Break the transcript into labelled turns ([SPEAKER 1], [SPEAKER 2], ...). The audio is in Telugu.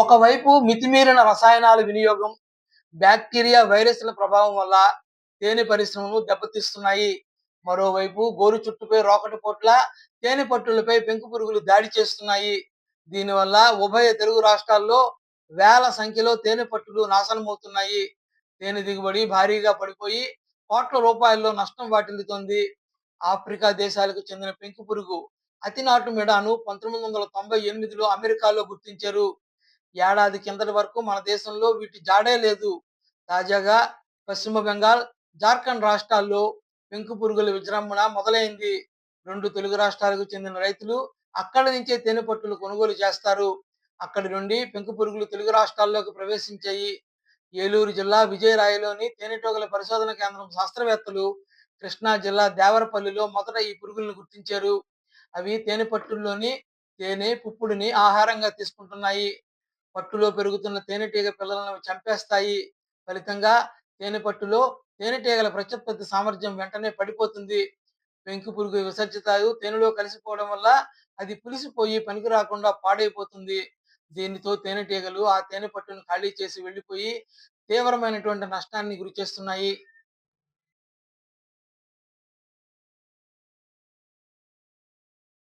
[SPEAKER 1] ఒకవైపు మితిమీరిన రసాయనాల వినియోగం బ్యాక్టీరియా వైరస్ల ప్రభావం వల్ల తేనె పరిశ్రమలు దెబ్బతీస్తున్నాయి. మరోవైపు గోరు చుట్టుపై రోకటి పొట్ల తేనె పట్టులపై పెంకు పురుగులు దాడి చేస్తున్నాయి. దీనివల్ల ఉభయ తెలుగు రాష్ట్రాల్లో వేల సంఖ్యలో తేనె పట్టులు నాశనమవుతున్నాయి. తేనె దిగుబడి భారీగా పడిపోయి కోట్ల రూపాయల్లో నష్టం వాటిల్లుతోంది. ఆఫ్రికా దేశాలకు చెందిన పెంకు పురుగు అతినాటు మెడాను పంతొమ్మిది వందల తొంభై ఎనిమిదిలో అమెరికాలో గుర్తించారు. ఏడాది కిందటి వరకు మన దేశంలో వీటి జాడే లేదు. తాజాగా పశ్చిమ బెంగాల్ జార్ఖండ్ రాష్ట్రాల్లో పెంకు పురుగుల విజృంభణ మొదలైంది. రెండు తెలుగు రాష్ట్రాలకు చెందిన రైతులు అక్కడి నుంచే తేనె పట్టులు కొనుగోలు చేస్తారు. అక్కడి నుండి పెంకు పురుగులు తెలుగు రాష్ట్రాల్లోకి ప్రవేశించాయి. ఏలూరు జిల్లా విజయరాయలోని తేనెటోగల పరిశోధన కేంద్రం శాస్త్రవేత్తలు కృష్ణా జిల్లా దేవరపల్లిలో మొదట ఈ పురుగులను గుర్తించారు. అవి తేనె పట్టుల్లోని తేనె పుప్పుడిని ఆహారంగా తీసుకుంటున్నాయి. పట్టులో పెరుగుతున్న తేనెటీగ పిల్లలను చంపేస్తాయి ఫలితంగా తేనె పట్టులో తేనెటీగల ప్రత్యుత్పత్తి సామర్థ్యం వెంటనే పడిపోతుంది. పెంకు పురుగు విసర్జితాయు తేనెలో కలిసిపోవడం వల్ల అది పులిసిపోయి పనికి రాకుండా పాడైపోతుంది. దీనితో తేనెటీగలు ఆ తేనె పట్టును ఖాళీ చేసి వెళ్ళిపోయి తీవ్రమైనటువంటి నష్టాన్ని గురి చేస్తున్నాయి.